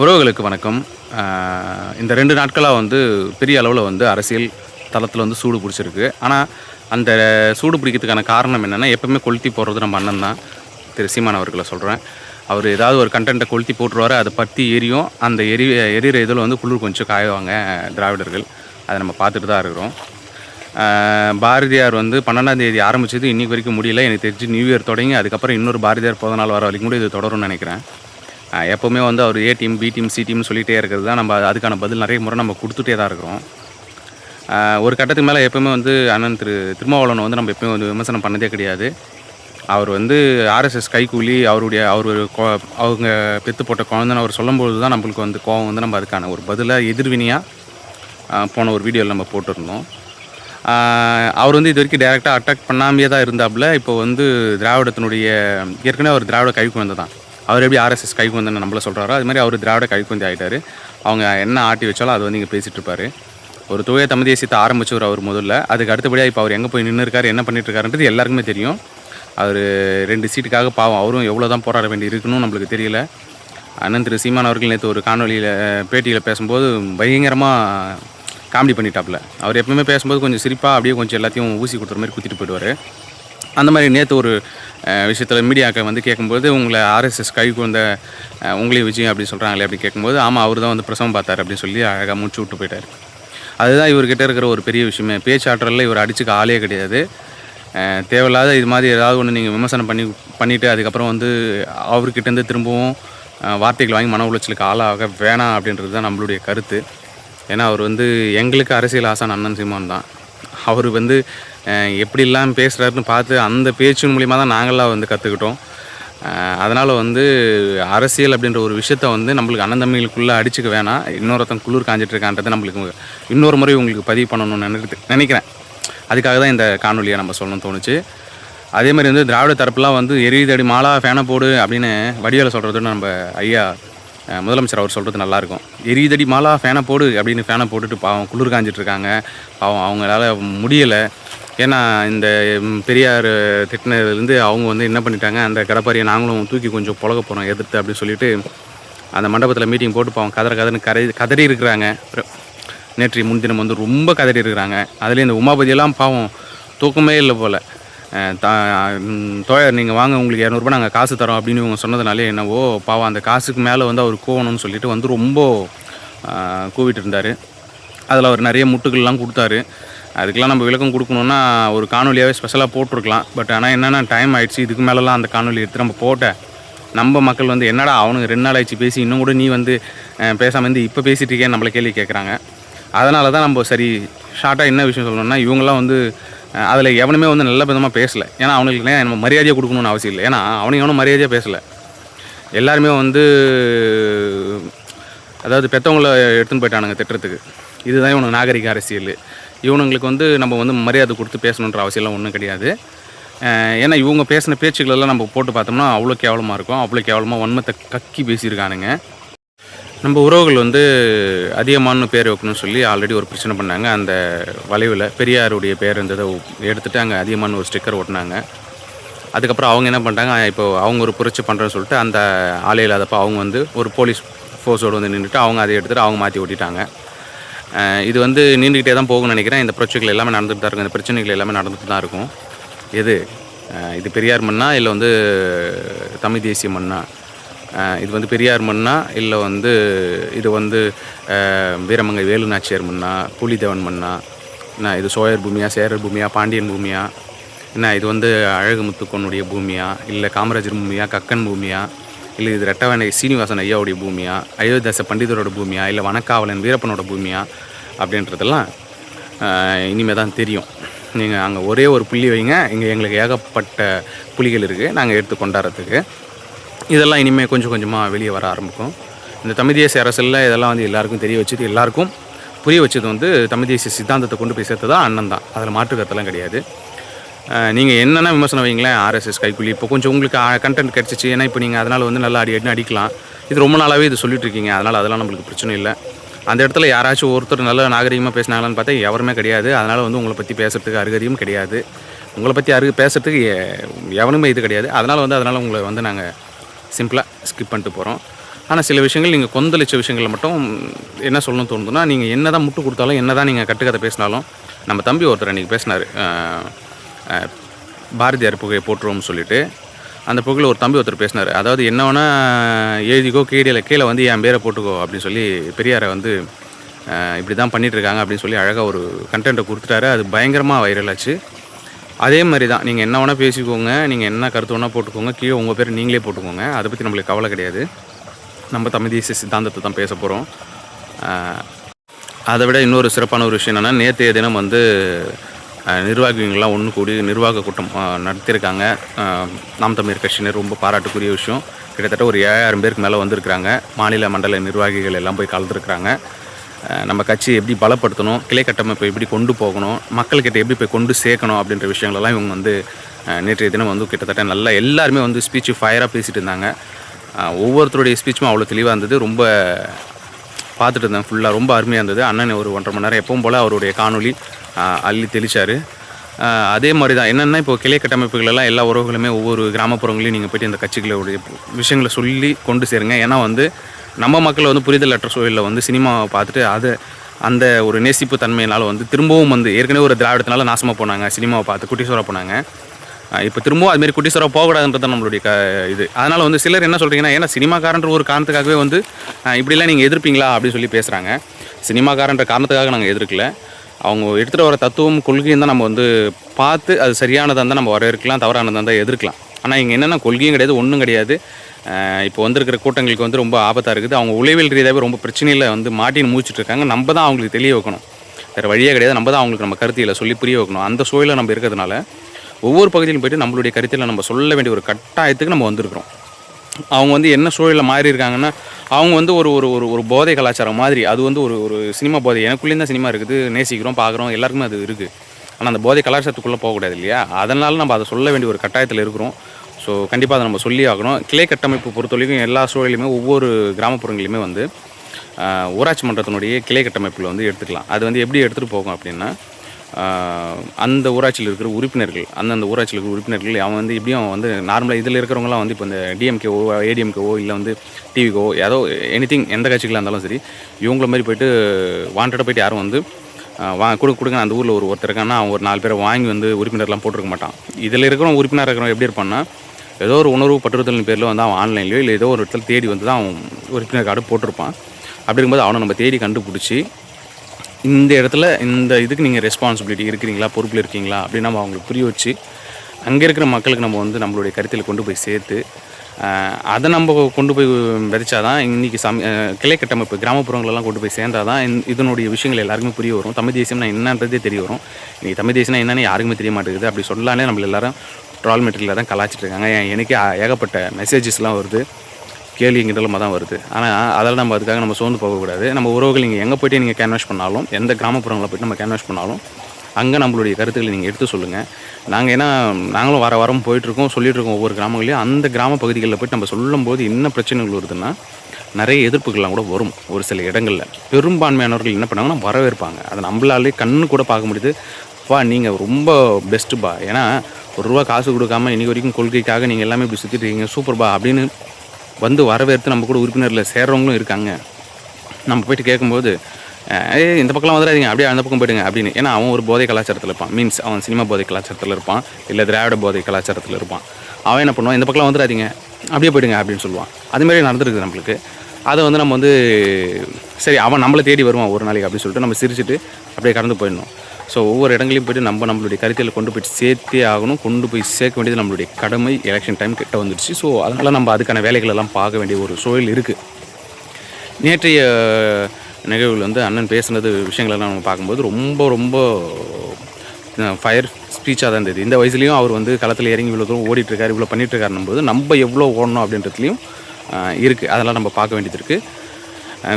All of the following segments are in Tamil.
உறவுகளுக்கு வணக்கம். இந்த ரெண்டு நாட்களாக வந்து பெரிய அளவில் வந்து அரசியல் தளத்தில் வந்து சூடு பிடிச்சிருக்கு. ஆனால் அந்த சூடு பிடிக்கிறதுக்கான காரணம் என்னென்னா எப்போவுமே கொளுத்தி போடுறது நம்ம அண்ணன் தான். திரு சீமான் அவர்களை சொல்கிறேன் அவர் ஏதாவது ஒரு கண்டென்ட்டை கொளுத்தி போட்டுருவாரு அதை பற்றி எரியும். அந்த எரி எரியிற இதில் வந்து குளிர் கொஞ்சம் காயுவாங்க திராவிடர்கள். அதை நம்ம பார்த்துட்டு தான் இருக்கிறோம். பாரதியார் வந்து பன்னெண்டாம் தேதி ஆரம்பிச்சது இன்றைக்கி வரைக்கும் முடியல. எனக்கு தெரிஞ்சு நியூ இயர் தொடங்கி அதுக்கப்புறம் இன்னொரு பாரதியார் பிறந்த நாள் வர வரைக்கும் கூட இது தொடரும்னு நினைக்கிறேன். எப்போவுமே வந்து அவர் A team B team C டீம்னு சொல்லிகிட்டே இருக்கிறது தான். நம்ம அதுக்கான பதில் நிறைய முறை நம்ம கொடுத்துட்டே தான் இருக்கிறோம். ஒரு கட்டத்துக்கு மேலே எப்போவுமே வந்து அண்ணன் திரு திருமாவளவனை வந்து நம்ம எப்பவுமே வந்து விமர்சனம் பண்ணதே கிடையாது. அவர் வந்து ஆர்எஸ்எஸ் கைக்கூலி அவருடைய அவர் ஒரு அவங்க பெத்து போட்ட குழந்தைன்னு அவர் சொல்லும்போது தான் நம்மளுக்கு வந்து கோவம் வந்து நம்ம அதுக்கான ஒரு பதிலாக எதிர்வினையாக போன ஒரு வீடியோவில் நம்ம போட்டிருந்தோம். அவர் வந்து இது வரைக்கும் டேரெக்டாக அட்டாக் பண்ணாமையே தான் இருந்தாப்புல இப்போ வந்து திராவிடத்தினுடைய ஏற்கனவே அவர் திராவிட கைக்குழந்தை தான். அவர் எப்படி ஆர்எஸ்எஸ் வந்து நம்மள சொல்கிறாரோ அது மாதிரி அவர் திராவிட கைக்குழந்தை ஆகிட்டாரு அவங்க என்ன ஆட்டி வச்சாலும் அது வந்து இங்கே பேசிகிட்டு இருப்பார். ஒரு தூய தமிழ் தேசியத்தை ஆரம்பிச்சவர் அவர் முதல்ல. அதுக்கு அடுத்தபடியாக இப்போ அவர் எங்கே போய் நின்று இருக்காரு என்ன பண்ணிட்டு இருக்காருன்றது எல்லாருக்குமே தெரியும். அவர் ரெண்டு சீட்டுக்காக பாவம் அவரும் எவ்வளோ தான் போராட வேண்டி இருக்குன்னு நம்மளுக்கு தெரியல. அண்ணன் திரு சீமான் அவர்கள் நேற்று ஒரு காணொலியில் பேட்டியில் பேசும்போது பயங்கரமாக காமெடி பண்ணிட்டாப்புல அவர் எப்பவுமே பேசும்போது கொஞ்சம் சிரிப்பாக அப்படியே கொஞ்சம் எல்லாத்தையும் ஊசி கொடுத்துற மாதிரி குத்திட்டு போயிடுவார். அந்த மாதிரி நேற்று ஒரு விஷயத்தில் மீடியாக்கள் வந்து கேட்கும்போது உங்களை ஆர்எஸ்எஸ் கை குழந்த உங்களையும் விஜயம் அப்படி சொல்கிறாங்களே அப்படி கேட்கும்போது ஆமாம் அவர் தான் வந்து பிரசவம் பார்த்தார் அப்படின்னு சொல்லி அழகாக மூச்சு விட்டு போயிட்டார். அதுதான் இவர்கிட்ட இருக்கிற ஒரு பெரிய விஷயமே. பேச்சாற்றலில் இவர் அடிச்சுக்க ஆளே கிடையாது. தேவையில்லாத இது மாதிரி ஏதாவது ஒன்று நீங்கள் விமர்சனம் பண்ணி பண்ணிவிட்டு அதுக்கப்புறம் வந்து அவர்கிட்டேருந்து திரும்பவும் வார்த்தைகள் வாங்கி மன உளைச்சலுக்கு ஆளாக வேணாம் அப்படின்றது தான் நம்மளுடைய கருத்து. ஏன்னா அவர் வந்து எங்களுக்கு அரசியல் ஆசான் அண்ணன் சீமான் தான். அவர் வந்து எப்படிலாம் பேசுகிறாருன்னு பார்த்து அந்த பேச்சின் மூலிமா தான் நாங்களாம் வந்து கற்றுக்கிட்டோம் அதனால் வந்து அரசியல் அப்படின்ற ஒரு விஷயத்த வந்து நம்மளுக்கு அண்ணன் தம்பிகளுக்குள்ளே அடிச்சுக்க வேணாம். இன்னொருத்தன் குளிர் காஞ்சிட்டு இருக்கான்றதை நம்மளுக்கு இன்னொரு முறை உங்களுக்கு பதிவு பண்ணணும்னு நினைக்கிறது நினைக்கிறேன். அதுக்காக தான் இந்த காணொலியை நம்ம சொல்லணும்னு தோணுச்சு. அதே மாதிரி வந்து திராவிட தரப்புலாம் வந்து எரியுதடி மாலா ஃபேனை போடு அப்படின்னு வடிவேல சொல்கிறதுன்னு நம்ம ஐயா முதலமைச்சர் அவர் சொல்கிறது நல்லாயிருக்கும். எரியுதடி மாலா ஃபேனை போடு அப்படின்னு ஃபேனை போட்டுட்டு பாவம் குளிர் காஞ்சிட்ருக்காங்க பாவம் அவங்களால முடியலை. ஏன்னா இந்த பெரியார் திட்டினதுலேருந்து அவங்க வந்து என்ன பண்ணிட்டாங்க அந்த கடப்பாரியை நாங்களும் தூக்கி கொஞ்சம் புழக போகிறோம் எதிர்த்து அப்படின்னு சொல்லிட்டு அந்த மண்டபத்தில் மீட்டிங் போட்டு பாவம் கதற கதைன்னு கரை கதறி இருக்கிறாங்க. நேற்று முன்தினம் வந்து ரொம்ப கதறி இருக்கிறாங்க. அதுலேயும் இந்த உமாபதியெல்லாம் பாவம் தூக்கமே இல்லை போல். தோழர் நீங்கள் வாங்க உங்களுக்கு இரநூறுபா நாங்கள் காசு தரோம் அப்படின்னு இவங்க சொன்னதுனாலே என்னவோ பாவம் அந்த காசுக்கு மேலே வந்து அவர் கூவணும்னு சொல்லிட்டு வந்து ரொம்ப கூவிட்டு இருந்தார். அதில் அவர் நிறைய முட்டுகள்லாம் கொடுத்தாரு. அதுக்கெலாம் நம்ம விளக்கம் கொடுக்கணுன்னா ஒரு காணொலியாகவே ஸ்பெஷலாக போட்டிருக்கலாம். பட் ஆனால் என்னென்னா டைம் ஆகிடுச்சு இதுக்கு மேலெலாம் அந்த காணொலி எடுத்து நம்ம போட்ட நம்ம மக்கள் வந்து என்னடா அவனுக்கு ரெண்டு நாள் ஆயிடுச்சு பேசி இன்னும் கூட நீ வந்து பேசாமல் இருந்து இப்போ பேசிகிட்டு இருக்கேன்னு நம்மளை கேள்வி கேட்குறாங்க அதனால தான் நம்ம சரி ஷார்ட்டாக என்ன விஷயம் சொல்லணும்னா இவங்கெல்லாம் வந்து அதில் எவனுமே வந்து நல்ல விதமாக பேசலை. ஏன்னா அவனுக்கு நம்ம மரியாதையாக கொடுக்கணும்னு அவசியம் இல்லை. ஏன்னா அவனுக்கு எவனும் மரியாதையாக பேசலை. எல்லாருமே வந்து அதாவது பெற்றவங்கள எடுத்துன்னு போயிட்டானுங்க திட்டுறதுக்கு. இதுதான் இவனுக்கு நாகரிக அரசியல். இவனுங்களுக்கு வந்து நம்ம வந்து மரியாதை கொடுத்து பேசணுன்ற அவசியம்லாம் ஒன்றும் கிடையாது. ஏன்னா இவங்க பேசின பேச்சுக்களெல்லாம் நம்ம போட்டு பார்த்தோம்னா அவ்வளோ கேவலமாக இருக்கும். அவ்வளோ கேவலமாக வன்மத்தை கக்கி பேசியிருக்கானுங்க. நம்ம உறவுகள் வந்து அதிகமான பேர் வைக்கணும்னு சொல்லி ஆல்ரெடி ஒரு பிரச்சனை பண்ணாங்க. அந்த வளைவில் பெரியாருடைய பேர் இருந்ததை எடுத்துகிட்டு அங்கே அதிகமான ஒரு ஸ்டிக்கர் ஓட்டினாங்க அதுக்கப்புறம் அவங்க என்ன பண்ணிட்டாங்க இப்போ அவங்க ஒரு புரட்சி பண்ணுறேன்னு சொல்லிட்டு அந்த ஆலை இல்லாதப்போ அவங்க வந்து ஒரு போலீஸ் ஃபோர்ஸோடு வந்து நின்றுட்டு அவங்க அதை எடுத்துகிட்டு அவங்க மாற்றி ஓட்டிட்டாங்க. இது வந்து நீண்டுக்கிட்டே தான் போகும்னு நினைக்கிறேன். இந்த பிரச்சனைகள் எல்லாமே நடந்துட்டு தான் இருக்கும். இந்த பிரச்சனைகள் எல்லாமே நடந்துட்டு தான் இருக்கும். எது? இது பெரியார் மண்ணா இல்லை வந்து தமிழ் தேசிய மண்ணா? இது வந்து பெரியார் மண்ணா இல்லை வந்து இது வந்து வீரமங்கை வேலு நாச்சியார் மண்ணா புலிதேவன் மண்ணா? என்ன இது சோழர் பூமியா சேரர் பூமியா பாண்டியன் பூமியா? என்ன இது வந்து அழகுமுத்துக்கோனுடைய பூமியா இல்லை காமராஜர் பூமியா கக்கன் பூமியா? இல்லை இது ரெட்டவனை சீனிவாசன் ஐயாவுடைய பூமியா? அயோத்தியாச பண்டிதரோட பூமியா? இல்லை வனக்காவலன் வீரப்பனோட பூமியா? அப்படின்றதெல்லாம் இனிமேல் தான் தெரியும். நீங்கள் அங்கே ஒரே ஒரு புள்ளி வைங்க. இங்கே எங்களுக்கு ஏகப்பட்ட புலிகள் இருக்குது நாங்கள் எடுத்து கொண்டாடுறதுக்கு. இதெல்லாம் இனிமேல் கொஞ்சம் கொஞ்சமாக வெளியே வர ஆரம்பிக்கும். இந்த தமிழ் தேசிய அரசில் இதெல்லாம் வந்து எல்லாருக்கும் தெரிய வச்சது எல்லாருக்கும் புரிய வச்சது வந்து தமிழ் தேசிய சித்தாந்தத்தை கொண்டு போய் சேர்த்ததா தான் அண்ணன் தான். அதில் மாற்று கிடையாது. நீங்கள் என்னென்ன விமர்சனம் வைங்களேன் ஆர்எஸ்எஸ் கைக்குள்ளி. இப்போ கொஞ்சம் உங்களுக்கு கண்டென்ட் கிடச்சிச்சு. ஏன்னா இப்போ நீங்கள் அதனால் வந்து நல்லா அடி அடினு அடிக்கலாம். இது ரொம்ப நாளாகவே இது சொல்லிட்டு இருக்கீங்க. அதனால் அதெல்லாம் நம்மளுக்கு பிரச்சனை இல்லை. அந்த இடத்துல யாராச்சும் ஒருத்தர் நல்ல நாகரிகமாக பேசினாங்களான்னு பார்த்தா எவருமே கிடையாது. அதனால் வந்து உங்களை பற்றி பேசுகிறதுக்கு அருகதியும் கிடையாது. உங்களை பற்றி அருகு பேசுகிறதுக்கு எ- எவனுமே இது கிடையாது. அதனால் வந்து அதனால் உங்களை வந்து நாங்கள் சிம்பிளாக ஸ்கிப் பண்ணிட்டு போகிறோம் ஆனால் சில விஷயங்கள் நீங்கள் கொந்தளிச்ச விஷயங்களில் மட்டும் என்ன சொல்லணும்னு தோணுதுன்னா நீங்கள் என்ன தான் முட்டு கொடுத்தாலும் என்ன தான் நீங்கள் கட்டுக்கதை பேசினாலும் நம்ம தம்பி ஒருத்தர் அன்றைக்கி பேசினார். பாரதியார் புகையை போட்டுருவோம்னு சொல்லிட்டு அந்த புகையில் ஒரு தம்பி ஒருத்தர் பேசினார். அதாவது என்ன வேணால் எழுதிக்கோ கீழே கீழே வந்து என் பேரை போட்டுக்கோ அப்படின்னு சொல்லி பெரியாரை வந்து இப்படி தான் பண்ணிகிட்ருக்காங்க இருக்காங்க அப்படின்னு சொல்லி அழகாக ஒரு கண்டென்ட்டை கொடுத்துட்டாரு. அது பயங்கரமாக வைரல் ஆச்சு. அதே மாதிரி தான் நீங்கள் என்ன வேணால் பேசிக்கோங்க நீங்கள் என்ன கருத்து வேணால் போட்டுக்கோங்க கீழே உங்கள் பேர் நீங்களே போட்டுக்கோங்க. அதை பற்றி நம்மளுக்கு கவலை கிடையாது. நம்ம தமிழ் தேசிய சித்தாந்தத்தை தான் பேச போகிறோம் அதை விட இன்னொரு சிறப்பான ஒரு விஷயம் என்னென்னா நேற்றைய தினம் வந்து நிர்வாகிகள்லாம் ஒன்று கூடி நிர்வாக கூட்டம் நடத்தியிருக்காங்க. நாம் தமிழர் கட்சியினர் ரொம்ப பாராட்டுக்குரிய விஷயம். கிட்டத்தட்ட ஒரு ஏழாயிரம் பேருக்கு மேலே வந்திருக்கிறாங்க. மாநில மண்டல நிர்வாகிகள் எல்லாம் போய் கலந்துருக்கிறாங்க. நம்ம கட்சி எப்படி பலப்படுத்தணும் கிளை கட்டமைப்பை எப்படி கொண்டு போகணும் மக்கள்கிட்ட எப்படி போய் கொண்டு சேர்க்கணும் அப்படின்ற விஷயங்களெல்லாம் இவங்க வந்து நேற்றைய தினம் வந்து கிட்டத்தட்ட நல்லா எல்லாருமே வந்து ஸ்பீச் ஃபயராக பேசிகிட்டு இருந்தாங்க. ஒவ்வொருத்தருடைய ஸ்பீச்சும் அவ்வளோ தெளிவாக இருந்தது. ரொம்ப பார்த்துட்டு இருந்தேன் ஃபுல்லாக ரொம்ப அருமையாக இருந்தது. அண்ணன் ஒரு ஒன்றரை மணி நேரம் எப்பவும் போல் அவருடைய காணொளி அள்ளி தெளிச்சார். அதே மாதிரி தான் என்னென்னா இப்போ கிளை கட்டமைப்புகளெல்லாம் எல்லா உறவுகளுமே ஒவ்வொரு கிராமப்புறங்களையும் நீங்கள் போய்ட்டு இந்த கட்சிகளுடைய விஷயங்களை சொல்லி கொண்டு சேருங்க. ஏன்னா வந்து நம்ம மக்கள் வந்து புரிதல் அற்ற சூழலில் வந்து சினிமாவை பார்த்துட்டு அதை அந்த ஒரு நேசிப்பு தன்மையினால் வந்து திரும்பவும் வந்து ஏற்கனவே ஒரு திராவிடத்தினால நாசமாக போனாங்க. சினிமாவை பார்த்து குட்டிசோரா போனாங்க. இப்போ திரும்பவும் அதுமாரி குட்டிஸ்வரா போகக்கூடாதுன்றது தான் நம்மளுடைய க இது. அதனால் வந்து சிலர் என்ன சொல்கிறீங்கன்னா ஏன்னா சினிமாக்காரன்ற ஒரு காரணத்துக்காகவே வந்து இப்படிலாம் நீங்கள் எதிர்ப்பீங்களா அப்படின்னு சொல்லி பேசுகிறாங்க சினிமாக்காரன்ற காரணத்துக்காக நாங்கள் எதிர்க்கல. அவங்க எடுத்துகிட்டு வர தத்துவம் கொள்கையும் தான் நம்ம வந்து பார்த்து அது சரியானதாக இருந்தால் நம்ம வரவேற்கலாம் தவறானதாக இருந்தால் எதிர்க்கலாம். ஆனால் இங்கே என்னென்ன கொள்கையும் கிடையாது ஒன்றும் கிடையாது. இப்போ வந்திருக்கிற கூட்டங்களுக்கு வந்து ரொம்ப ஆபத்தாக இருக்குது. அவங்க உளவியல் ரீதியாகவே ரொம்ப பிரச்சனையில் வந்து மாட்டின்னு மூச்சுட்டு இருக்காங்க நம்ம தான் அவங்களுக்கு தெளிய வைக்கணும். வேறு வழியே கிடையாது. நம்ம தான் அவங்களுக்கு நம்ம கருத்தியில் சொல்லி புரிய வைக்கணும். அந்த சூழலில் நம்ம இருக்கிறதுனால ஒவ்வொரு பகுதியிலும் போயிட்டு நம்மளுடைய கருத்தில் நம்ம சொல்ல வேண்டிய ஒரு கட்டாயத்துக்கு நம்ம வந்திருக்கிறோம். அவங்க வந்து என்ன சூழலில் மாறி இருக்காங்கன்னா அவங்க வந்து ஒரு ஒரு ஒரு ஒரு போதை கலாச்சாரம் மாதிரி அது வந்து ஒரு ஒரு சினிமா போதை. எனக்குள்ளேயும் தான் சினிமா இருக்குது நேசிக்கிறோம் பார்க்குறோம் எல்லாருக்குமே அது இருக்குது ஆனால் அந்த போதை கலாச்சாரத்துக்குள்ளே போகக்கூடாது இல்லையா? அதனால் நம்ம அதை சொல்ல வேண்டிய ஒரு கட்டாயத்தில் இருக்கிறோம். ஸோ கண்டிப்பாக அதை நம்ம சொல்லி ஆகணும். கிளை கட்டமைப்பு பொறுத்தவரைக்கும் எல்லா சூழலையுமே ஒவ்வொரு கிராமப்புறங்களிலுமே வந்து ஊராட்சி மன்றத்தினுடைய கிளை கட்டமைப்பில் வந்து எடுத்துக்கலாம். அது வந்து எப்படி எடுத்துகிட்டு போகும் அப்படின்னா அந்த ஊராட்சியில் இருக்கிற உறுப்பினர்கள் அந்தந்த ஊராட்சியில் இருக்கிற உறுப்பினர்கள் அவன் வந்து இப்படியும் வந்து நார்மலாக இதில் இருக்கிறவங்களாம் வந்து இப்போ இந்த டிஎம்கேவோ ஏடிஎம்கேவோ இல்லை வந்து டிவிக்கோ ஏதோ எனிதிங் எந்த கட்சிகளாக இருந்தாலும் சரி இவங்கள மாதிரி போயிட்டு வாண்டடாக போயிட்டு யாரும் வந்து வா கொடு கொடுங்க அந்த ஊரில் ஒரு ஒருத்தர் இருக்கான்னா அவன் ஒரு நாலு பேரை வாங்கி வந்து உறுப்பினர்லாம் போட்டிருக்க மாட்டான். இதில் இருக்கிறவன் உறுப்பினர் இருக்கிறவன் எப்படி இருப்பான்னா ஏதோ ஒரு உணர்வு பற்றுத்தலின் பேரில் வந்து அவன் ஆன்லைன்லையோ இல்லை ஏதோ ஒரு இடத்துல தேடி வந்து தான் அவன் உறுப்பினர் கார்டு போட்டிருப்பான். அப்படி இருக்கும்போது அவனை நம்ம தேடி கண்டுபிடிச்சி இந்த இடத்துல இந்த இதுக்கு நீங்கள் ரெஸ்பான்சிபிலிட்டி இருக்கிறீங்களா? பொறுப்பில் இருக்கீங்களா? அப்படின்னு நம்ம அவங்களுக்கு புரிய வச்சு அங்கே இருக்கிற மக்களுக்கு நம்ம வந்து நம்மளுடைய கருத்தில் கொண்டு போய் சேர்த்து அதை நம்ம கொண்டு போய் விதைச்சாதான் இன்றைக்கி சம கிளை கட்டமைப்பு கிராமப்புறங்களெல்லாம் கொண்டு போய் சேர்ந்தாதான் தான் இதனுடைய விஷயங்கள் எல்லாருக்குமே புரிய வரும். தமிழ் தேசியம்னா என்னன்றதே தெரிய வரும். இன்றைக்கி தமிழ் தேசியம்னா என்னன்னு யாருக்குமே தெரிய மாட்டேங்குது. அப்படி சொல்லாலே நம்மள எல்லாரும் ட்ரால் மெட்டீரியலாக தான் கலாச்சிட்டு இருக்காங்க. எனக்கே ஏகப்பட்ட மெசேஜஸ்லாம் வருது. கேள்வி எங்கிட்ட தான் வருது. ஆனால் அதெல்லாம் நம்ம அதுக்காக நம்ம சோர்ந்து போகக்கூடாது. நம்ம உறவுகள் நீங்கள் எங்கே போயிட்டு நீங்கள் கேன்வாஷ் பண்ணாலும் எந்த கிராமப்புறங்களில் போய்ட்டு நம்ம கேன்வாஷ் பண்ணாலும் அங்கே நம்மளுடைய கருத்துக்களை நீங்கள் எடுத்து சொல்லுங்கள் நாங்கள் ஏன்னா நாங்களும் வர வாரம் போயிட்டுருக்கோம் சொல்லிட்டு ஒவ்வொரு கிராமங்களையும் அந்த கிராம பகுதிகளில் போய்ட்டு நம்ம சொல்லும்போது என்ன பிரச்சனைகள் வருதுன்னா நிறைய எதிர்ப்புகள்லாம் கூட வரும் ஒரு சில இடங்களில். பெரும்பான்மையானவர்கள் என்ன பண்ணாங்கன்னா வரவேற்பாங்க. அதை நம்மளாலே கண்ணு கூட பார்க்க முடியுது. பா நீங்கள் ரொம்ப பெஸ்ட்டுப்பா ஏன்னா ஒரு ரூபா காசு கொடுக்காம இன்றைக்கி வரைக்கும் கொள்கைக்காக நீங்கள் எல்லாமே இப்படி சுற்றிட்டு இருக்கீங்க. சூப்பர்பா அப்படின்னு வந்து வரவேற்று நம்ம கூட உறுப்பினரில் சேர்றவங்களும் இருக்காங்க. நம்ம போயிட்டு கேட்கும்போது ஏ இந்த பக்கம்லாம் வந்துடாதீங்க அப்படியே அந்த பக்கம் போயிடுங்க அப்படின்னு. ஏன்னா அவன் ஒரு போதை கலாச்சாரத்தில் இருப்பான். மீன்ஸ் அவன் சினிமா போதை கலாச்சாரத்தில் இருப்பான். இல்லை திராவிட போதை கலாச்சாரத்தில் இருப்பான். அவன் என்ன பண்ணுவான்? இந்த பக்கம்லாம் வந்துடாதீங்க அப்படியே போயிடுங்க அப்படின்னு சொல்லுவான். அதுமாரி நடந்துருக்குது நம்மளுக்கு. அதை வந்து நம்ம வந்து சரி அவன் நம்மளை தேடி வருவான் ஒரு நாளைக்கு அப்படின்னு சொல்லிட்டு நம்ம சிரிச்சுட்டு அப்படியே கடந்து போயிடணும். ஸோ ஒவ்வொரு இடங்களையும் போயிட்டு நம்ம நம்மளுடைய கருத்தில் கொண்டு போய் சேர்த்தே ஆகணும் கொண்டு போய் சேர்க்க வேண்டியது நம்மளுடைய கடமை எலெக்ஷன் டைம் கிட்ட வந்துடுச்சு ஸோ அதனால் நம்ம அதுக்கான வேலைகள் எல்லாம் பார்க்க வேண்டிய ஒரு சூழல் இருக்குது நேற்றைய நிகழ்வுகள் வந்து அண்ணன் பேசுனது விஷயங்களெல்லாம் நம்ம பார்க்கும்போது ரொம்ப ரொம்ப ஃபயர் ஸ்பீச்சாக தான் இருந்தது. இந்த வயசுலேயும் அவர் வந்து களத்தில் இறங்கி இவ்வளோ தூரம் ஓடிட்டுருக்காரு இவ்வளோ பண்ணிகிட்ருக்காருன்னும் போது நம்ம எவ்வளோ ஓடணும் அப்படின்றதுலையும் இருக்குது அதெல்லாம் நம்ம பார்க்க வேண்டியது இருக்குது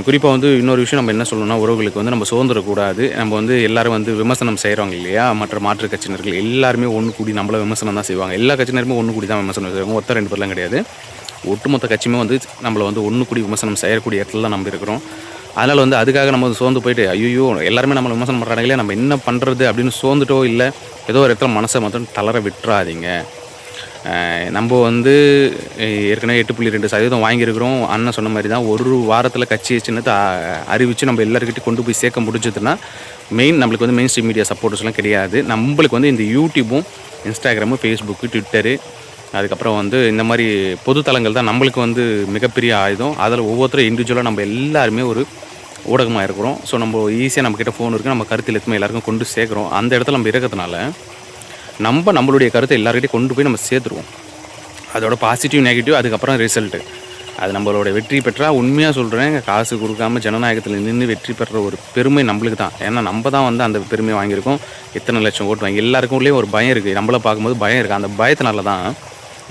குறிப்பாக வந்து இன்னொரு விஷயம் நம்ம என்ன சொல்லணும்னா உறவுகளுக்கு வந்து நம்ம சுதந்திரக்கூடாது நம்ம வந்து எல்லாரும் வந்து விமர்சனம் செய்கிறவங்க இல்லையா? மற்ற மாற்று கட்சியினர்கள் எல்லாருமே ஒன்று கூடி நம்மள விமர்சனம் தான் செய்வாங்க. எல்லா கட்சியினருமே ஒன்று கூடி தான் விமர்சனம் செய்வாங்க. ஒத்த ரெண்டு பேர்லாம் கிடையாது. ஒட்டுமொத்த கட்சியுமே வந்து நம்மளை வந்து ஒன்று கூடி விமர்சனம் செய்யக்கூடிய இடத்துல தான் நம்ம இருக்கிறோம். அதனால் வந்து அதுக்காக நம்ம வந்து சோர்ந்து போயிட்டு ஐயோ எல்லாருமே நம்மளை விமர்சனம் பண்ணுறாங்களே நம்ம என்ன பண்ணுறது அப்படின்னு சோர்ந்துட்டோ இல்லை ஏதோ ஒரு இடத்துல மனசை மட்டும் தளர விட்டுறாதீங்க. நம்ம வந்து ஏற்கனவே எட்டு புள்ளி ரெண்டு சதவீதம் வாங்கியிருக்கிறோம். அண்ணன் சொன்ன மாதிரி தான் ஒரு வாரத்தில் கட்சி சின்னத்தை அறிவித்து நம்ம எல்லாருக்கிட்டையும் கொண்டு போய் சேர்க்க முடிஞ்சதுன்னா மெயின் நம்மளுக்கு வந்து மெயின் ஸ்ட்ரீம் மீடியா சப்போர்ட்டர்ஸ்லாம் கிடையாது. நம்மளுக்கு வந்து இந்த யூடியூப்பும் இன்ஸ்டாகிராமு ஃபேஸ்புக்கு ட்விட்டரு அதுக்கப்புறம் வந்து இந்த மாதிரி பொது தான் நம்மளுக்கு வந்து மிகப்பெரிய ஆயுதம். அதில் ஒவ்வொருத்தரும் இண்டிவிஜுவலாக நம்ம எல்லாருமே ஒரு ஊடகமாக இருக்கிறோம். ஸோ நம்ம ஈஸியாக நம்மக்கிட்ட ஃபோன் இருக்குது நம்ம கருத்தில் எத்துமே எல்லாருக்கும் கொண்டு சேர்க்குறோம். அந்த இடத்துல நம்ம இருக்கிறதுனால நம்ம நம்மளுடைய கருத்தை எல்லாருக்கிட்டையும் கொண்டு போய் நம்ம சேர்த்துருவோம். அதோட பாசிட்டிவ் நெகட்டிவ் அதுக்கப்புறம் ரிசல்ட்டு அது நம்மளோட வெற்றி பெற்றால் உண்மையாக சொல்கிறேன் காசு கொடுக்காம ஜனநாயகத்தில் நின்று வெற்றி பெற்ற ஒரு பெருமை நம்மளுக்கு தான். ஏன்னா நம்ம தான் வந்து அந்த பெருமையை வாங்கியிருக்கோம். எத்தனை லட்சம் ஓட்டு வாங்கி எல்லாருக்குள்ளேயும் ஒரு பயம் இருக்குது நம்மள பார்க்கும்போது பயம் இருக்குது அந்த பயத்தினால தான்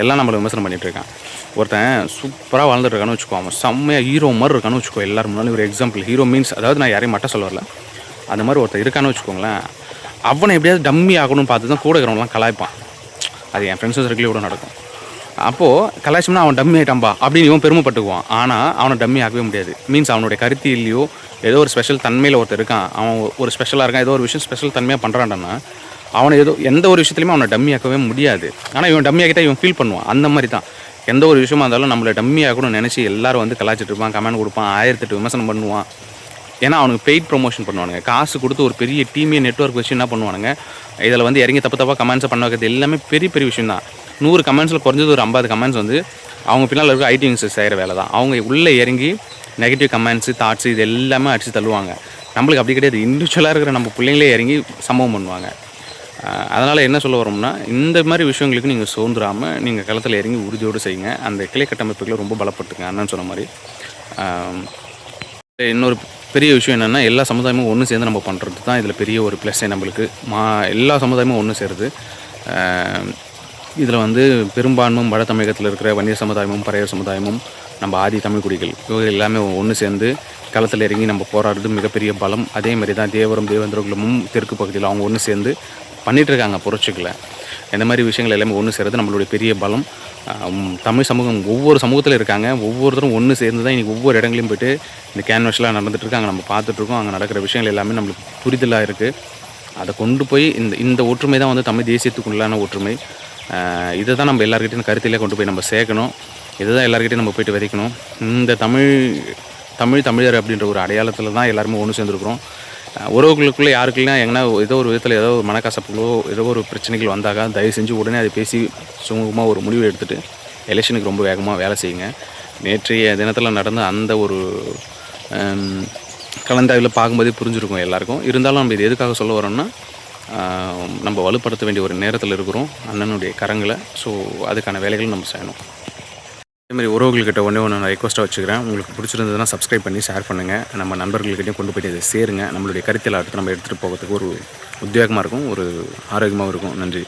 எல்லாம் நம்மளை விமர்சனம் பண்ணிகிட்ருக்கான் ஒருத்தன் சூப்பராக வளர்ந்துருக்கான்னு வச்சுக்கோ அவன் செம்மையாக ஹீரோ மாதிரி இருக்கான்னு வச்சுக்கோ எல்லாரும் முன்னாலும் ஒரு எக்ஸாம்பிள் ஹீரோ மீன்ஸ் அதாவது நான் யாரையும் மட்டும் சொல்ல வரல அந்த மாதிரி ஒருத்தன் இருக்கான்னு வச்சுக்கோங்களேன் அவனை எப்படியாவது டம்மி ஆகணும்னு பார்த்து தான் கூட இருக்கிறவங்களாம் கலாய்ப்பான். அது என் ஃப்ரெண்ட்ஸ் சர்க்கிள் கூட நடக்கும். அப்போது கலாய்ச்சோம்னா அவன் டம்மி ஆகிட்டான்பா அப்படின்னு இவன் பெருமைப்பட்டுக்குவான். ஆனால் அவனை டம்மி ஆகவே முடியாது. மீன்ஸ் அவனுடைய கருத்திலையோ ஏதோ ஒரு ஸ்பெஷல் தன்மையில் ஒருத்தர் இருக்கான். அவன் ஒரு ஸ்பெஷலாக இருக்கான் ஏதோ ஒரு விஷயம் ஸ்பெஷல் தன்மையாக பண்ணுறான்டன்னா அவனை ஏதோ எந்த ஒரு விஷயத்துலையுமே அவனை டம்மி ஆக்கவே முடியாது. ஆனால் இவன் டம்மி ஆகிட்டா இவன் ஃபீல் பண்ணுவான். அந்த மாதிரி தான். எந்த ஒரு விஷயமா இருந்தாலும் நம்மளை டம்மி ஆகணும்னு நினச்சி எல்லோரும் வந்து கலாய்ச்சிட்டு இருப்பான் கமெண்ட் கொடுப்பான் ஆயிரத்தெட்டு விமர்சனம் பண்ணுவான். ஏன்னா அவனுக்கு பெய்ட் ப்ரொமோஷன் பண்ணுவானுங்க. காசு கொடுத்து ஒரு பெரிய டீமே நெட்வொர்க் வச்சு என்ன பண்ணுவானுங்க? இதில் வந்து இறங்கி தப்பு தப்பாக கமெண்ட்ஸை பண்ண வைக்கிறது எல்லாமே பெரிய பெரிய விஷயம் தான் நூறு கமெண்ட்ஸில் குறைஞ்சது ஒரு ஐம்பது கமெண்ட்ஸ் வந்து அவங்க பின்னால் இருக்க ஐடி விங்ஸ் செய்கிற வேலை தான். அவங்க உள்ளே இறங்கி நெகட்டிவ் கமெண்ட்ஸு தாட்ஸு இது எல்லாமே அடித்து தள்ளுவாங்க. நம்மளுக்கு அப்படி கிடையாது. இண்டிவிஜுவலாக இருக்கிற நம்ம பிள்ளைங்களே இறங்கி சம்பவம் பண்ணுவாங்க. அதனால் என்ன சொல்ல வரோம்னா இந்த மாதிரி விஷயங்களுக்கு நீங்கள் சோர்ந்துடாமல் நீங்கள் களத்தில் இறங்கி உறுதியோடு செய்யுங்க. அந்த கிளை கட்டமைப்புகளை ரொம்ப பலப்பட்டுங்க அண்ணன் சொன்ன மாதிரி. இன்னொரு பெரிய விஷயம் என்னென்னா எல்லா சமுதாயமும் ஒன்று சேர்ந்து நம்ம பண்ணுறது தான் இதில் பெரிய ஒரு ப்ளஸ்ஸே நம்மளுக்கு. மா எல்லா சமுதாயமும் ஒன்று சேருது. இதில் வந்து பெரும்பான்மையும் வட தமிழகத்தில் இருக்கிற வன்னியர் சமுதாயமும் பறையர் சமுதாயமும் நம்ம ஆதி தமிழ் குடிகள் இவங்க எல்லாமே ஒன்று சேர்ந்து களத்தில் இறங்கி நம்ம போராடுறது மிகப்பெரிய பலம். அதே மாதிரி தான் தேவரும் தேவேந்திரகுலமும் தெற்கு பகுதியில் அவங்க ஒன்று சேர்ந்து பண்ணிகிட்ருக்காங்க இருக்காங்க புரட்சிகளை. இந்த மாதிரி விஷயங்கள் எல்லாமே ஒன்று சேர்றது நம்மளுடைய பெரிய பலம். தமிழ் சமூகம் ஒவ்வொரு சமூகத்தில் இருக்காங்க. ஒவ்வொருத்தரும் ஒன்று சேர்ந்து தான் இன்றைக்கி ஒவ்வொரு இடங்களையும் போயிட்டு இந்த கேன்வஸ்லாம் நடந்துட்டு அங்கே நம்ம பார்த்துட்ருக்கோம் அங்கே நடக்கிற விஷயங்கள் எல்லாமே நம்மளுக்கு புரிதலாக இருக்குது அதை கொண்டு போய் இந்த இந்த ஒற்றுமை தான் வந்து தமிழ் தேசியத்துக்குள்ளான ஒற்றுமை. இதை தான் நம்ம எல்லாருக்கிட்டையும் கருத்திலே கொண்டு போய் நம்ம சேர்க்கணும். இதை தான் எல்லாருக்கிட்டையும் நம்ம போயிட்டு விதைக்கணும். இந்த தமிழ் தமிழ் தமிழர் அப்படின்ற ஒரு அடையாளத்தில் தான் எல்லாருமே ஒன்று சேர்ந்துருக்குறோம். உறவுகளுக்குள்ளே யாருக்குள்ளே எங்கன்னா ஏதோ ஒரு விதத்தில் ஏதோ ஒரு மனக்கசப்புகளோ ஏதோ ஒரு பிரச்சனைகள் வந்தாக்கா தயவு செஞ்சு உடனே அதை பேசி சுமூகமாக ஒரு முடிவு எடுத்துகிட்டு எலெக்ஷனுக்கு ரொம்ப வேகமாக வேலை செய்யுங்க. நேற்றைய தினத்தில் நடந்த அந்த ஒரு கலந்தாய்வில் பார்க்கும்போதே புரிஞ்சிருக்கும் எல்லாருக்கும். இருந்தாலும் நம்ம இது எதுக்காக சொல்ல வரோம்னா நம்ம வலுப்படுத்த வேண்டிய ஒரு நேரத்தில் இருக்கிறோம் அண்ணனுடைய கரங்களை. ஸோ அதுக்கான வேலைகள் நம்ம செய்யணும். இதேமாதிரி உறவுகள்கிட்ட ஒன்றே ஒன்று நான் ரெக்வஸ்ட்டாக வச்சுக்கிறேன். உங்களுக்கு பிடிச்சிருந்ததுன்னா சப்ஸ்கிரைப் பண்ணி ஷேர் பண்ணுங்கள் நம்ம நண்பர்கள்கிட்டையும் கொண்டு போய்ட்டு இதை சேருங்க. நம்மளுடைய கருத்தில் அடுத்து நம்ம எடுத்துகிட்டு போகிறதுக்கு ஒரு உத்வேகமாக இருக்கும் ஒரு ஆரோக்கியமாகவும் இருக்கும். நன்றி.